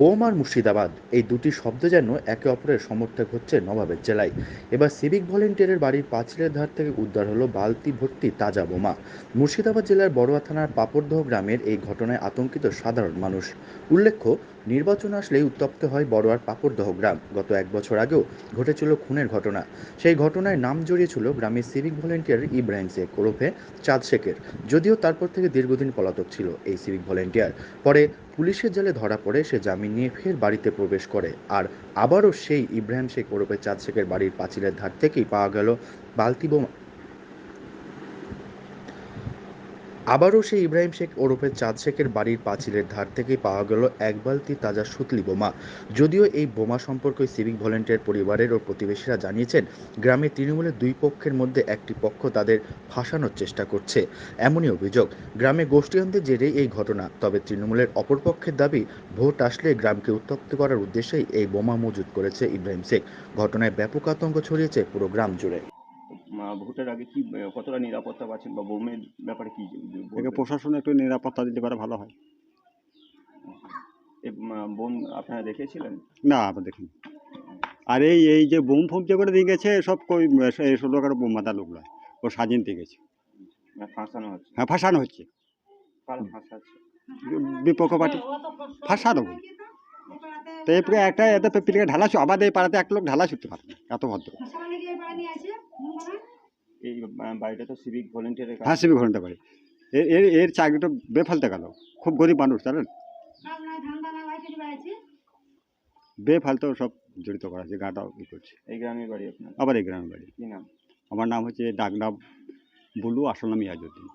Bomb আর মুর্শিদাবাদ, এই দুটি শব্দ যেন একে অপরের সমর্থক হচ্ছে নবাবের জেলায়। এবার সিভিক ভলেন্টিয়ারের বাড়ির পাঁচিলের ধার থেকে উদ্ধার হলো বালতি ভর্তি তাজা বোমা। মুর্শিদাবাদ জেলার বড়ুয়া থানার পাপড়দহ গ্রামের এই ঘটনায় আতঙ্কিত সাধারণ মানুষ। উল্লেখ্য নির্বাচন আসলেই উত্তপ্ত হয় বড়ুয়ার পাপড়দহ গ্রাম। গত এক বছর আগেও ঘটেছিল খুনের ঘটনা। সেই ঘটনায় নাম জড়িয়েছিল গ্রামের সিভিক ভলেন্টিয়ার ইব্রাহিম শেখ ওরফে চাঁদ শেখের। যদিও তারপর থেকে দীর্ঘদিন পলাতক ছিল এই সিভিক ভলেন্টিয়ার। পরে পুলিশের জালে ধরা পড়ে, সে জামিন নিয়ে ফের বাড়িতে প্রবেশ করে। আর আবারও সেই ইব্রাহিম শেখ ওরফে চাঁদ শেখের বাড়ির পাঁচিলের ধার থেকেই পাওয়া গেল বালতি বোমা। আবারও সেই ইব্রাহিম শেখ ওরফে চাঁদ শেখের বাড়ির পাঁচিলের ধার থেকেই পাওয়া গেল এক বালতি তাজা সুতলি বোমা। যদিও এই বোমা সম্পর্কে সিভিক ভলেন্টিয়ার পরিবারের ও প্রতিবেশীরা জানিয়েছেন, গ্রামে তৃণমূলের দুই পক্ষের মধ্যে একটি পক্ষ তাদের ফাঁসানোর চেষ্টা করছে। এমনই অভিযোগ। গ্রামে গোষ্ঠীয়ন্তের জেরেই এই ঘটনা, তবে তৃণমূলের অপরপক্ষের দাবি, ভোট আসলে গ্রামকে উত্তপ্ত করার উদ্দেশ্যেই এই বোমা মজুত করেছে ইব্রাহিম শেখ। ঘটনায় ব্যাপক আতঙ্ক ছড়িয়েছে পুরো গ্রাম জুড়ে। ভোটের আগে কি কতটা নিরাপত্তা পাচ্ছেন বা বোমের ব্যাপারে কি? একে প্রশাসন একটু নিরাপত্তা দিতে পারে ভালো হয়। এই, বোম আপনারা দেখেছিলেন? না আবার দেখুন। আর এই এই যে বোম ফোম যে করে দিয়ে গেছে সব কই এই ষোলো কারও বোম মাথা লোক নয় ও সাজিয়ে দিয়ে গেছে। না ফাঁসানো হচ্ছে? হ্যাঁ ফাঁসানো হচ্ছে। বিপক্ষ পার্টি। ফাঁসানো তো এরপরে একটা এতে পিলিকে ঢালা ছু- আমাদের এই পাড়াতে একটা লোক ঢালা ছুটতে পারে না এত ভদ্র। এই বাড়িটা তো সিভিক ভলেন্টিয়ারের হ্যাঁ সিবি ঘণ্টা বাড়ি। এর এর এর চাকরিটা বেফালতে গেল। খুব গরিব মানুষ জানেন বেফালতেও সব জড়িত করা আছে গাটাও ই করছে। এই গ্রামের বাড়ি আপনার? আবার এই গ্রামের বাড়ি। কি নাম? আমার নাম হচ্ছে ডাকনাম বুলু আসল নাম ইয়াজুদ্দিন